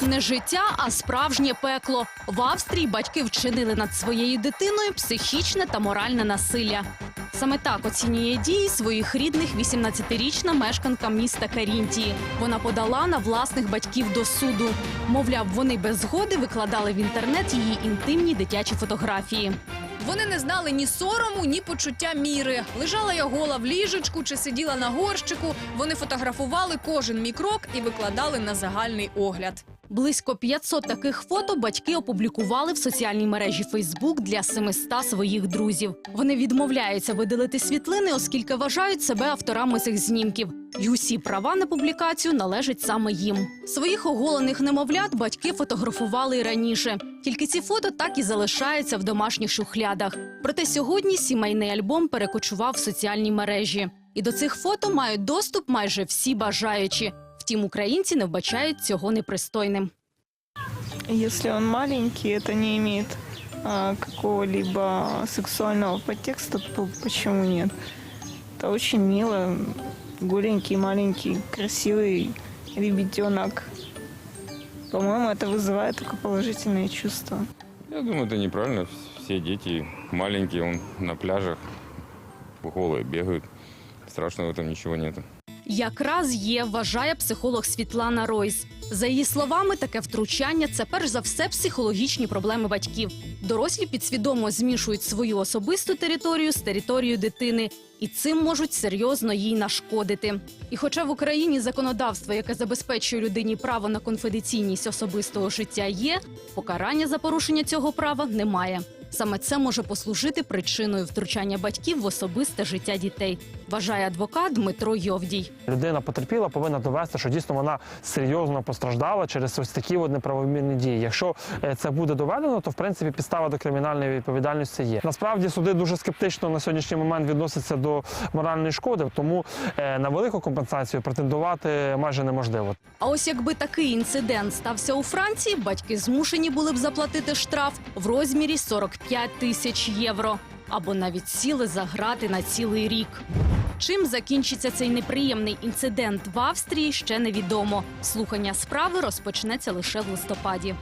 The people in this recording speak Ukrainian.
Не життя, а справжнє пекло. В Австрії батьки вчинили над своєю дитиною психічне та моральне насилля. Саме так оцінює дії своїх рідних 18-річна мешканка міста Карінтії. Вона подала на власних батьків до суду. Мовляв, вони без згоди викладали в інтернет її інтимні дитячі фотографії. Вони не знали ні сорому, ні почуття міри. Лежала я гола в ліжечку чи сиділа на горщику. Вони фотографували кожен мій крок і викладали на загальний огляд. Близько 500 таких фото батьки опублікували в соціальній мережі Фейсбук для 700 своїх друзів. Вони відмовляються видалити світлини, оскільки вважають себе авторами цих знімків. І усі права на публікацію належать саме їм. Своїх оголених немовлят батьки фотографували і раніше. Тільки ці фото так і залишаються в домашніх шухлядах. Проте сьогодні сімейний альбом перекочував в соціальні мережі. І до цих фото мають доступ майже всі бажаючі. Втім, українці не вбачають цього непристойним. Если он маленький, это не имеет а, какого-либо сексуального подтекста, то почему нет? Это очень мило. Голенький, маленький, красивый ребятенок. По-моему, это вызывает только положительные чувства. Я думаю, это неправильно. Все дети маленькие, он на пляжах голые бегают. Страшного в этом ничего нет. Якраз є, вважає психолог Світлана Ройс. За її словами, таке втручання це перш за все психологічні проблеми батьків. Дорослі підсвідомо змішують свою особисту територію з територією дитини, і цим можуть серйозно їй нашкодити. І хоча в Україні законодавство, яке забезпечує людині право на конфіденційність особистого життя, є, покарання за порушення цього права немає. Саме це може послужити причиною втручання батьків в особисте життя дітей, вважає адвокат Дмитро Йовдій. Людина потерпіла, повинна довести, що дійсно вона серйозно постраждала через ось такі от неправомірні дії. Якщо е, це буде доведено, то в принципі підстава до кримінальної відповідальності є. Насправді суди дуже скептично на сьогоднішній момент відносяться до моральної шкоди, тому е, на велику компенсацію претендувати майже неможливо. А ось якби такий інцидент стався у Франції, батьки змушені були б заплатити штраф в розмірі 45 тисяч євро або навіть сіли за грати на цілий рік. Чим закінчиться цей неприємний інцидент в Австрії, ще невідомо. Слухання справи розпочнеться лише в листопаді.